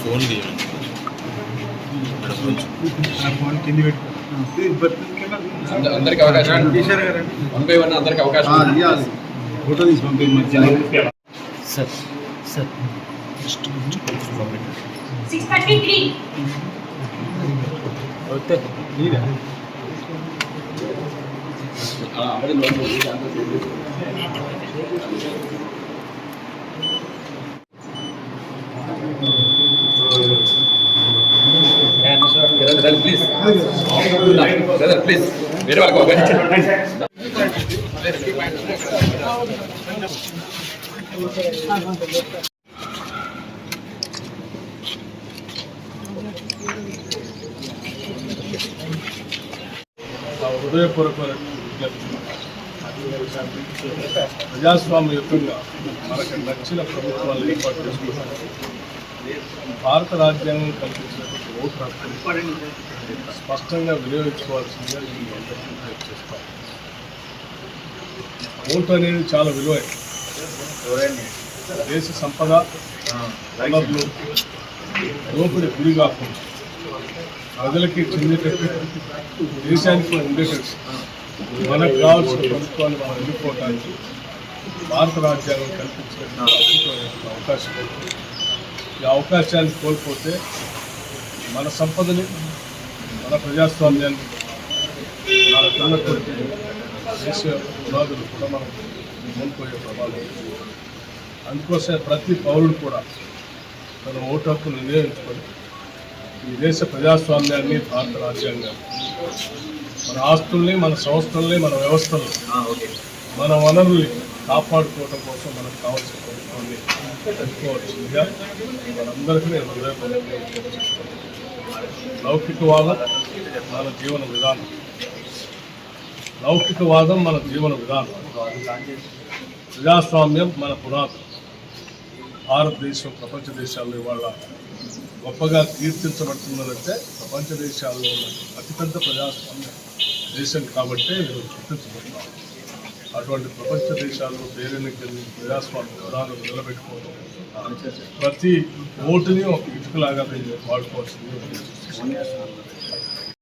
Phone తీయండి ఇక్కడ కొంచెం ఫోన్ కింది పెట్టు అంద- అందరికి అవకాశం తీశారు కదండి వన్ బై వన్ అందరికి అవకాశం ఆ, ఇవ్వాలి ఫోటో తీసి పంపి మధ్యలో sir sir six thirty three okay నీదే ఆ, అమ్మడి loan please. Brother, please. Very welcome. உதயபுரப்பு ప్రజాస్వామ్యయుతంగా మనకు నచ్చిన ప్రభుత్వాలు ఏర్పాటు చేసుకుంటాం భారత రాజ్యాంగం కల్పించినటువంటి ఓటు హక్కుని స్పష్టంగా వినియోగించుకోవాల్సిందిగా ఈ అందరికీ చేస్తాం ఓటు అనేది చాలా విలువైన దేశ సంపద వనరులు దోపిడి గురి కాకుండా ప్రజలకి చెందేటట్టు దేశానికి ఉండేటట్టు. మనకు కావాల్సిన ప్రభుత్వాలు మనం ఎన్నుకోవడానికి భారత రాజ్యాంగం కల్పించిన అవకాశం ఈ అవకాశాన్ని కోల్పోతే మన సంపదని మన ప్రజాస్వామ్యాన్ని మనకున్నటువంటి దేశ పునాదులు కూడా మనం కోల్పోయే ప్రభావం అందుకోసం ప్రతి పౌరుడు కూడా తన ఓటు హక్కును వినియోగించుకొని ఈ దేశ ప్రజాస్వామ్యాన్ని భారత రాజ్యాంగాన్ని మన ఆస్తుల్ని మన సంస్థల్ని మన వ్యవస్థలు మన వనరుల్ని కాపాడుకోవడం కోసం మనకు కావాల్సిన ప్రభుత్వాన్ని ఎన్నుకోవాల్సిందిగా మనందరికీ నేను హృదయపూర్వకంగా. లౌకికవాదం మన జీవన విధానం. లౌకికవాదం మన జీవన విధానం. ప్రజాస్వామ్యం మన పునాదం భారతదేశం ప్రపంచ దేశాల్లో ఇవాళ గొప్పగా కీర్తించబడుతున్నదంటే ప్రపంచ దేశాల్లో ఉన్న అతిపెద్ద ప్రజాస్వామ్య దేశం కాబట్టే ఈరోజు గుర్తించబడుతున్నాం అటువంటి ప్రపంచ దేశాల్లో పేరెన్నికల్ని ప్రజాస్వామ్య విధానం నిలబెట్టుకోవడం ప్రతి ఓటుని ఒక ఇటుకలాగా మేము వాడుకోవాల్సింది